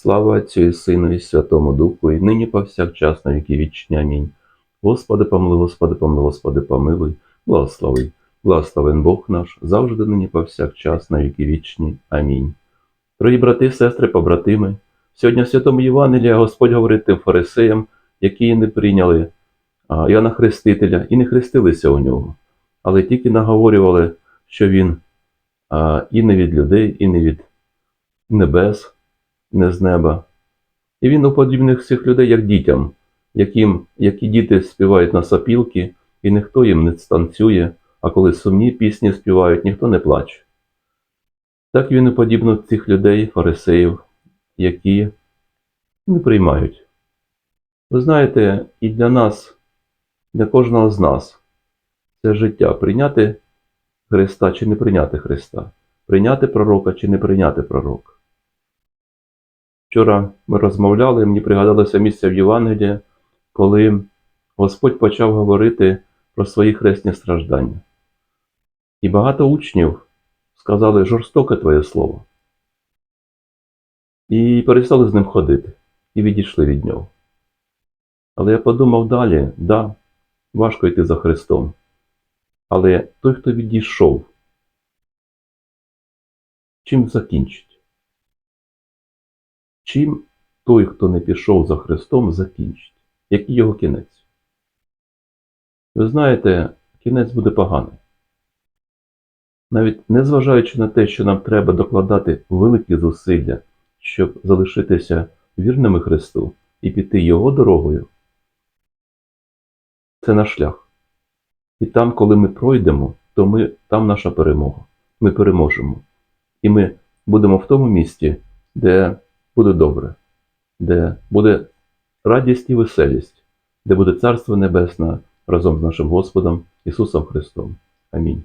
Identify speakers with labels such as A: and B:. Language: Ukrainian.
A: Слава Отцю і Сину і Святому Духу, і нині повсякчас на віки вічні. Амінь. Господи помилуй, Господи помилуй, Господи помилуй, благослови. Благословен Бог наш, завжди нині повсякчас на віки вічні. Амінь. Дорогі брати, сестри, побратими, сьогодні в Святому Євангелії Господь говорить тим фарисеям, які не прийняли Іоанна Хрестителя і не хрестилися у нього, але тільки наговорювали, що він і не від людей, і не від небес, не з неба. І він уподібних всіх людей, як дітям, яким, які діти співають на сопілки, і ніхто їм не станцює, а коли сумні пісні співають, ніхто не плаче. Так він уподібно цих людей, фарисеїв, які не приймають. Ви знаєте, і для нас, для кожного з нас, це життя прийняти Христа чи не прийняти Христа, прийняти пророка чи не прийняти пророка. Вчора ми розмовляли, мені пригадалося місце в Євангелії, коли Господь почав говорити про свої хресні страждання. І багато учнів сказали жорстоке твоє слово. І перестали з ним ходити, і відійшли від нього. Але я подумав далі, да, важко йти за Христом. Але той, хто відійшов, чим закінчить? Чим той, хто не пішов за Христом, закінчить? Який його кінець? Ви знаєте, кінець буде поганий. Навіть незважаючи на те, що нам треба докладати великі зусилля, щоб залишитися вірними Христу і піти Його дорогою, це наш шлях. І там, коли ми пройдемо, то ми, там наша перемога. Ми переможемо. І ми будемо в тому місці, де буде добре, де буде радість і веселість, де буде Царство Небесне разом з нашим Господом Ісусом Христом. Амінь.